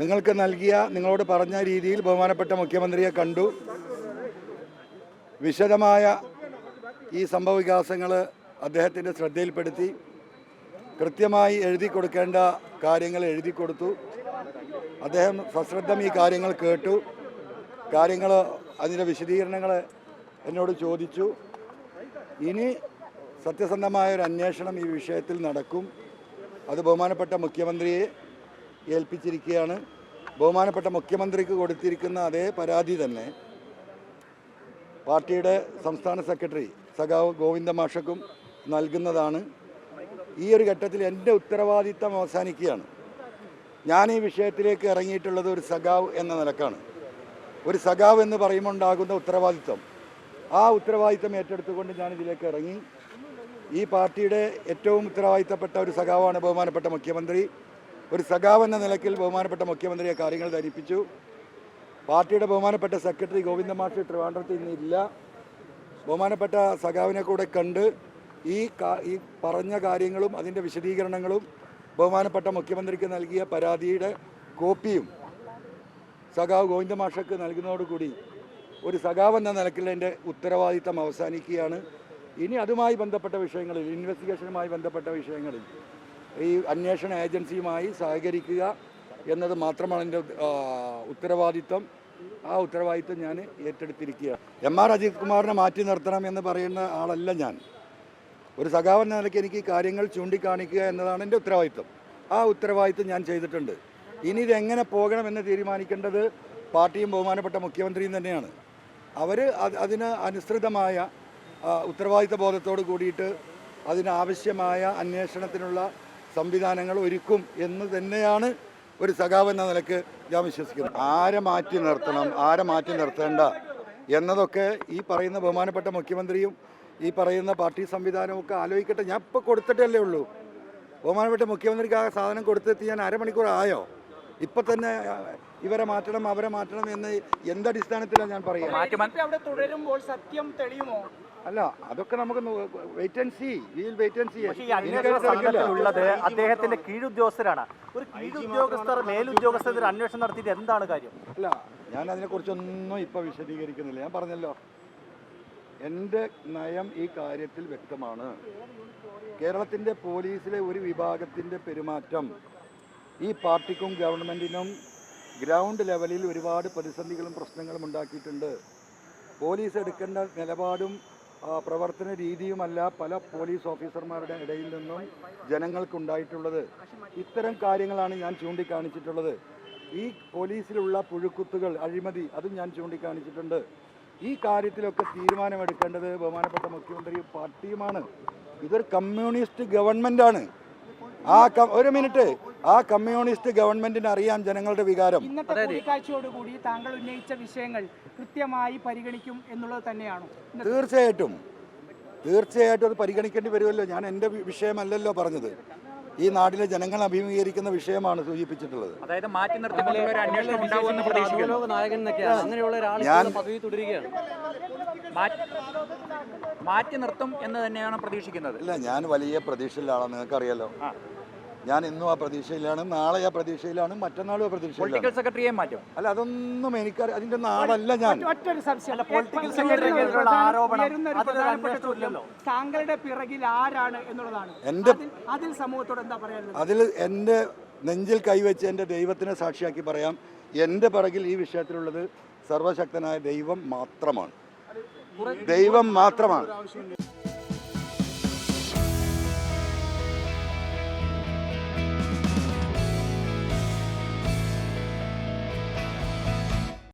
നിങ്ങൾക്ക് നൽകിയ നിങ്ങളോട് പറഞ്ഞ രീതിയിൽ ബഹുമാനപ്പെട്ട മുഖ്യമന്ത്രിയെ കണ്ടു. വിശദമായ ഈ സംഭവ വികാസങ്ങൾ അദ്ദേഹത്തിന്റെ ശ്രദ്ധയിൽപ്പെടുത്തി. കൃത്യമായി എഴുതി കൊടുക്കേണ്ട കാര്യങ്ങൾ എഴുതി കൊടുത്തു. അദ്ദേഹം സശ്രദ്ധം ഈ കാര്യങ്ങൾ കേട്ടു. കാര്യങ്ങൾ അതിന്റെ വിശദീകരണങ്ങൾ എന്നോട് ചോദിച്ചു. ഇനി സത്യസന്ധമായ ഒരു അന്വേഷണം ഈ വിഷയത്തിൽ നടക്കും. അത് ബഹുമാനപ്പെട്ട മുഖ്യമന്ത്രിയെ ഏൽപ്പിച്ചിരിക്കുകയാണ്. ബഹുമാനപ്പെട്ട മുഖ്യമന്ത്രിക്ക് കൊടുത്തിരിക്കുന്ന അതേ പരാതി തന്നെ പാർട്ടിയുടെ സംസ്ഥാന സെക്രട്ടറി സഖാവ് ഗോവിന്ദ മാഷക്കും നൽകുന്നതാണ്. ഈ ഒരു ഘട്ടത്തിൽ എന്റെ ഉത്തരവാദിത്തം അവസാനിക്കുകയാണ്. ഞാൻ ഈ വിഷയത്തിലേക്ക് ഇറങ്ങിയിട്ടുള്ളത് ഒരു സഖാവ് എന്ന നിലക്കാണ്. ഒരു സഖാവ് എന്ന് പറയുമ്പോൾ ഉണ്ടാകുന്ന ഉത്തരവാദിത്തം ആ ഉത്തരവാദിത്തം ഏറ്റെടുത്തുകൊണ്ട് ഞാൻ ഇതിലേക്ക് ഇറങ്ങി. ഈ പാർട്ടിയുടെ ഏറ്റവും ഉത്തരവാദിത്തപ്പെട്ട ഒരു സഖാവാണ് ബഹുമാനപ്പെട്ട മുഖ്യമന്ത്രി. ഒരു സഖാവെന്ന നിലയ്ക്ക് ബഹുമാനപ്പെട്ട മുഖ്യമന്ത്രിയെ കാര്യങ്ങൾ ധരിപ്പിച്ചു. പാർട്ടിയുടെ ബഹുമാനപ്പെട്ട സെക്രട്ടറി ഗോവിന്ദ മാഷ് ട്രിവാൻഡ്രത്ത് ഇന്നില്ല ബഹുമാനപ്പെട്ട സഖാവിനെ കൂടെ കണ്ട് ഈ ഈ പറഞ്ഞ കാര്യങ്ങളും അതിന്റെ വിശദീകരണങ്ങളും ബഹുമാനപ്പെട്ട മുഖ്യമന്ത്രിക്ക് നൽകിയ പരാതിയുടെ കോപ്പിയും സഖാവ് ഗോവിന്ദ മാഷക്ക് നൽകുന്നതോടുകൂടി ഒരു സഖാവ് എന്ന നിലയ്ക്കുള്ള എന്റെ ഉത്തരവാദിത്തം അവസാനിക്കുകയാണ്. ഇനി അതുമായി ബന്ധപ്പെട്ട വിഷയങ്ങളിൽ ഇൻവെസ്റ്റിഗേഷനുമായി ബന്ധപ്പെട്ട വിഷയങ്ങളിൽ ഈ അന്വേഷണ ഏജൻസിയുമായി സഹകരിക്കുക എന്നത് മാത്രമാണ് എന്റെ ഉത്തരവാദിത്വം. ആ ഉത്തരവാദിത്വം ഞാൻ ഏറ്റെടുത്തിരിക്കുക എം ആർ അജിത് കുമാറിനെ മാറ്റി നിർത്തണം എന്ന് പറയുന്ന ആളല്ല ഞാൻ. ഒരു സഖാവ് എന്ന നിലയ്ക്ക് എനിക്ക് കാര്യങ്ങൾ ചൂണ്ടിക്കാണിക്കുക എന്നതാണ് എന്റെ ഉത്തരവാദിത്വം. ആ ഉത്തരവാദിത്വം ഞാൻ ചെയ്തിട്ടുണ്ട്. ഇനി ഇതെങ്ങനെ പോകണമെന്ന് തീരുമാനിക്കേണ്ടത് പാർട്ടിയും ബഹുമാനപ്പെട്ട മുഖ്യമന്ത്രിയും തന്നെയാണ്. അവർ അതിന് അനുസൃതമായ ഉത്തരവാദിത്വ ബോധത്തോട് കൂടിയിട്ട് അതിനാവശ്യമായ അന്വേഷണത്തിനുള്ള സംവിധാനങ്ങൾ ഒരുക്കും എന്ന് തന്നെയാണ് ഒരു സഖാവ് എന്ന നിലയ്ക്ക് ഞാൻ വിശ്വസിക്കുന്നത്. ആരെ മാറ്റി നിർത്തണം ആരെ മാറ്റി നിർത്തേണ്ട എന്നതൊക്കെ ഈ പറയുന്ന ബഹുമാനപ്പെട്ട മുഖ്യമന്ത്രിയും ഈ പറയുന്ന പാർട്ടി സംവിധാനവും ഒക്കെ ആലോചിക്കട്ടെ. ഞാൻ ഇപ്പോൾ കൊടുത്തിട്ടല്ലേ ഉള്ളൂ. ബഹുമാനപ്പെട്ട മുഖ്യമന്ത്രിക്ക് ആ സാധനം കൊടുത്തെത്തി ഞാൻ അരമണിക്കൂർ ആയോ? ഇപ്പം തന്നെ ഇവരെ മാറ്റണം അവരെ മാറ്റണം എന്ന് എന്തടിസ്ഥാനത്തിലാണ് ഞാൻ പറയുക? അല്ല അതൊക്കെ നമുക്ക് wait and see will wait and see പക്ഷേ ഈ അന്വേഷണ സംഘത്തിലുള്ളത് അദ്ദേഹത്തിന്റെ കീഴുദ്യോഗസ്ഥരാണ്. ഒരു കീഴുദ്യോഗസ്ഥർ മേലുദ്യോഗസ്ഥർ അന്വേഷണം നടത്തിയിട്ട് എന്താണ് കാര്യം? അല്ല. ഞാൻ അതിനെക്കുറിച്ചൊന്നും ഇപ്പോൾ വിശദീകരിക്കുന്നില്ല. ഞാൻ പറഞ്ഞല്ലോ. എന്റെ നയം ഈ കാര്യത്തിൽ വ്യക്തമാണ്. കേരളത്തിന്റെ പോലീസിലെ ഒരു വിഭാഗത്തിന്റെ പെരുമാറ്റം ഈ പാർട്ടിക്കും ഗവൺമെന്റിനും ഗ്രൗണ്ട് ലെവലിൽ ഒരുപാട് പ്രതിസന്ധികളും പ്രശ്നങ്ങളും ഉണ്ടാക്കിയിട്ടുണ്ട്. പോലീസ് എടുക്കേണ്ട നിലപാടും പ്രവർത്തന രീതിയുമല്ല പല പോലീസ് ഓഫീസർമാരുടെ ഇടയിൽ നിന്നും ജനങ്ങൾക്കുണ്ടായിട്ടുള്ളത്. ഇത്തരം കാര്യങ്ങളാണ് ഞാൻ ചൂണ്ടിക്കാണിച്ചിട്ടുള്ളത്. ഈ പോലീസിലുള്ള പുഴുക്കുത്തുകൾ അഴിമതി അതും ഞാൻ ചൂണ്ടിക്കാണിച്ചിട്ടുണ്ട്. ഈ കാര്യത്തിലൊക്കെ തീരുമാനമെടുക്കേണ്ടത് ബഹുമാനപ്പെട്ട മുഖ്യമന്ത്രി പാർട്ടിയുമാണ്. ഇതൊരു കമ്മ്യൂണിസ്റ്റ് ഗവൺമെന്റാണ് ആ ഒരു മിനിറ്റ്. ആ കമ്മ്യൂണിസ്റ്റ് ഗവൺമെന്റിന് അറിയാം ജനങ്ങളുടെ വികാരം. ഇന്നത്തെ കൂടിക്കാഴ്ചയോടുകൂടി താങ്കൾ ഉന്നയിച്ച വിഷയങ്ങൾ കൃത്യമായി പരിഗണിക്കും എന്നുള്ളത് തന്നെയാണ്. തീർച്ചയായിട്ടും. തീർച്ചയായിട്ടും അത് പരിഗണിക്കേണ്ടി വരുമല്ലോ. ഞാൻ എന്റെ വിഷയമല്ലല്ലോ പറഞ്ഞത്. ഈ നാട്ടിലെ ജനങ്ങൾ അഭിമുഖീകരിക്കുന്ന വിഷയമാണ് സൂചിപ്പിച്ചിട്ടുള്ളത്. അതായത് മാറ്റി നിർത്തിക്കൊണ്ടുള്ള ഒരു അന്വേഷണം ഉണ്ടാവുമെന്ന് പ്രതീക്ഷിക്കുന്നു. നായകൻ എന്നൊക്കെയാണ്. അങ്ങനെയുള്ള ഒരാൾ ഞാൻ പദവി തുടരുകയാണ്. മാറ്റി- മാറ്റി നിർത്തും എന്ന് തന്നെയാണ് പ്രതീക്ഷിക്കുന്നത്. ഇല്ല ഞാൻ വലിയ പ്രതീക്ഷയിലാണ് നിങ്ങൾക്കറിയാലോ. ഞാൻ ഇന്നും ആ പ്രതീക്ഷയിലാണ് നാളെ ആ പ്രതീക്ഷയിലാണ് മറ്റന്നാളും ആ പ്രതീക്ഷയിലാണ്. പൊളിറ്റിക്കൽ സെക്രട്ടറിയെ മാറ്റും. അല്ല അതൊന്നും എനിക്ക് അതിന്റെ നാളല്ല ഞാൻ. മറ്റൊരു സംശയം. പൊളിറ്റിക്കൽ സെക്രട്ടറിക്കെതിരെയുള്ള ആരോപണം, ഇല്ലല്ലോ. താങ്കളുടെ പിറകിൽ ആരാണ് എന്നുള്ളതാണ്. അതിൽ അതിൽ സമൂഹത്തോട് എന്താ പറയാനുള്ളത്? അതിൽ എന്റെ നെഞ്ചിൽ കൈവച്ച് എന്റെ ദൈവത്തിനെ സാക്ഷിയാക്കി പറയാം. എന്റെ പിറകിൽ ഈ വിഷയത്തിലുള്ളത് സർവശക്തനായ ദൈവം മാത്രമാണ്. ദൈവം മാത്രമാണ്.